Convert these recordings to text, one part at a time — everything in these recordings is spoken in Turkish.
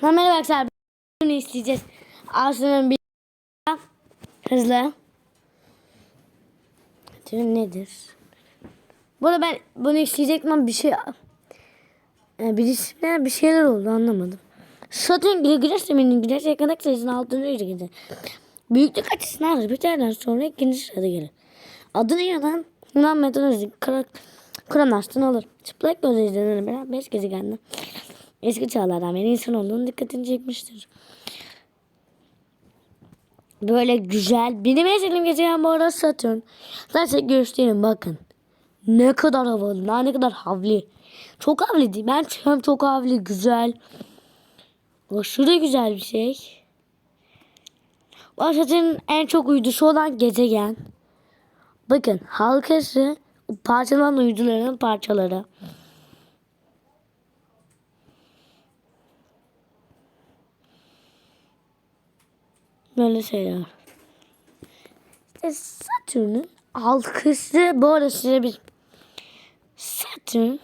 Ha, merhaba arkadaşlar. Bunu isteyeceğiz. Aslında bir hızlı. Tüm nedir? Bu arada ben bunu isteyecektim ama bir şey yani birisinden bir şeyler oldu anlamadım. Güneş güneş sisteminin güneş yakınlık sayısının altıncı gezegeni. Büyüklük açısından alır. Bir yerden sonra ikinci sırada gelir. Adını yanan Yunan meteoroloji Kronos'tan alır. Çıplak göz izlenene beraber beş gezegenden eski çağlardan beri insan olduğunu dikkatini çekmiştir. Böyle güzel. Benim en sevdiğim gezegen bu arada Satürn. Zaten göstereyim bakın. Ne kadar havalı, ne kadar havli. Çok havli değil. Ben hem çok havli, güzel. Aşırı güzel bir şey. Satürn'ün en çok uydusu olan gezegen. Bakın halkası parçalanan uyduların parçaları. Böyle şeyler. İşte Satürn'ün halkası bu arada size bir Satürn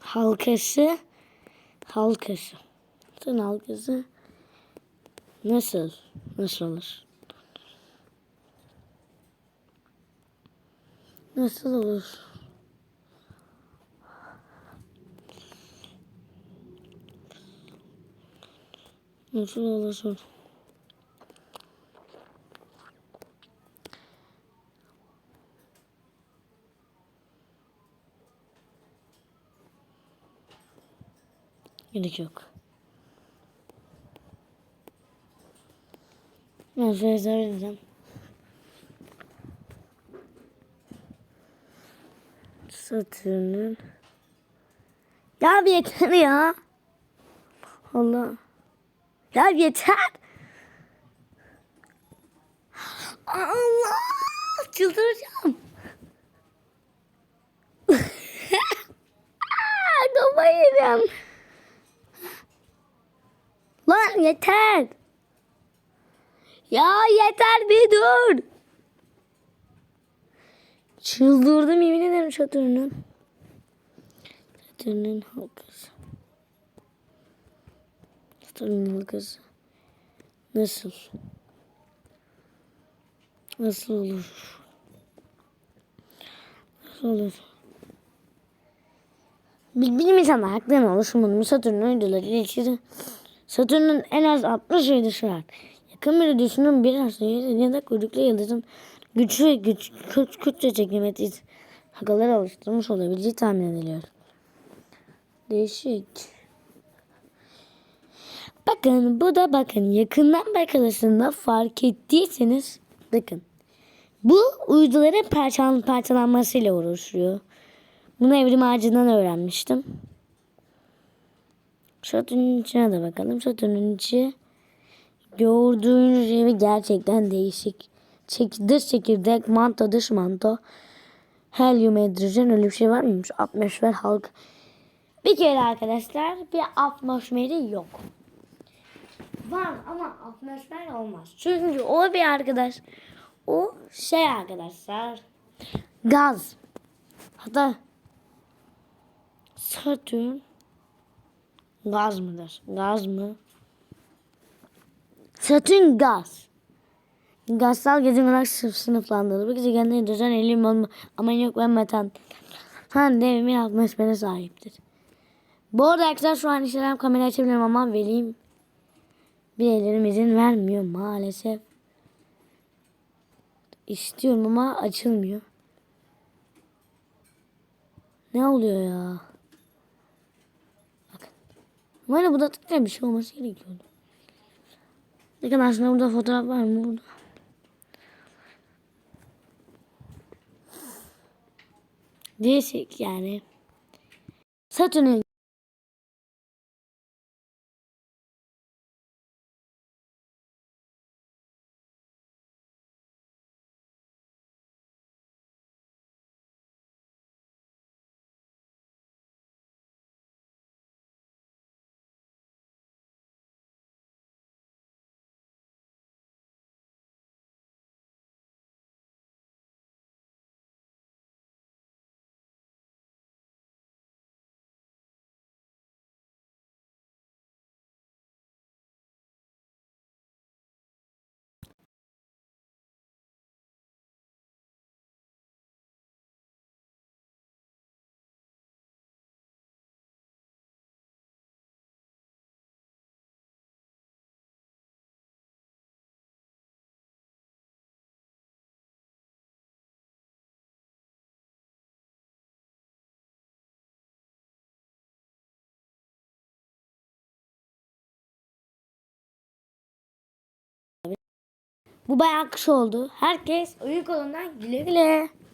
halkası halkası Satürn halkası nasıl nasıl olur? Nasıl olur? Nasıl olur? Gerek yok. Ben söyleyeceğim. Satürn'ün Ya bir yeter ya. Allah. Ya yeter. Allah. Çıldıracağım. Kafayı yedim. Lan yeter. Ya yeter bir dur. Çıldırdım yemin ederim Satürn'ün. Satürn'ün halkası. Satürn'ün halkası. Nasıl? Nasıl olur? Nasıl olur? Bil- Bilim insanlar haklarının oluşumunu Satürn'ün uyduları ilişkisi Satürn'ün en az 60 uydusu var. Yakın bir uydusunun bir arası ya da kuyruklu yıldızın güçlü güç, güç, kütle çekimi hakalar oluşturmuş olabileceği tahmin ediliyor. Değişik. Bakın bu da bakın yakından bakılışında fark ettiyseniz bakın. Bu uyduların parçalan, parçalanmasıyla uğraşıyor. Bunu evrim ağacından öğrenmiştim. Satürn'ün içine de bakalım. Satürn'ün içi gördüğünüz gibi gerçekten değişik. Çek, dış çekirdek, manto, dış manto, helyum, hidrojen öyle bir şey var mıymış? Atmosfer, halk. Bir kere arkadaşlar bir atmosferi yok. Var ama atmosfer olmaz. Çünkü o bir arkadaş. O şey arkadaşlar. Gaz. Hatta Satürn gaz mıdır? Gaz mı? Satürn gaz. Gazsal gezegen olarak sınıf sınıflandırılır. Bu gezegenler hidrojen, helyum, amonyak ve metan. Han dev bir atmosfere sahiptir. Bu arada arkadaşlar şu an işlem kamera açabilirim ama veliyim bireylerim izin vermiyor maalesef. İstiyorum ama açılmıyor. Ne oluyor ya? Bakın. Böyle bu da tıkla bir şey olması gerekiyordu. Bakın aslında burada fotoğraf var mı burada? Değişik yani. Satürn'ün Bu bayağı kış oldu. Herkes oyun kolundan güle güle.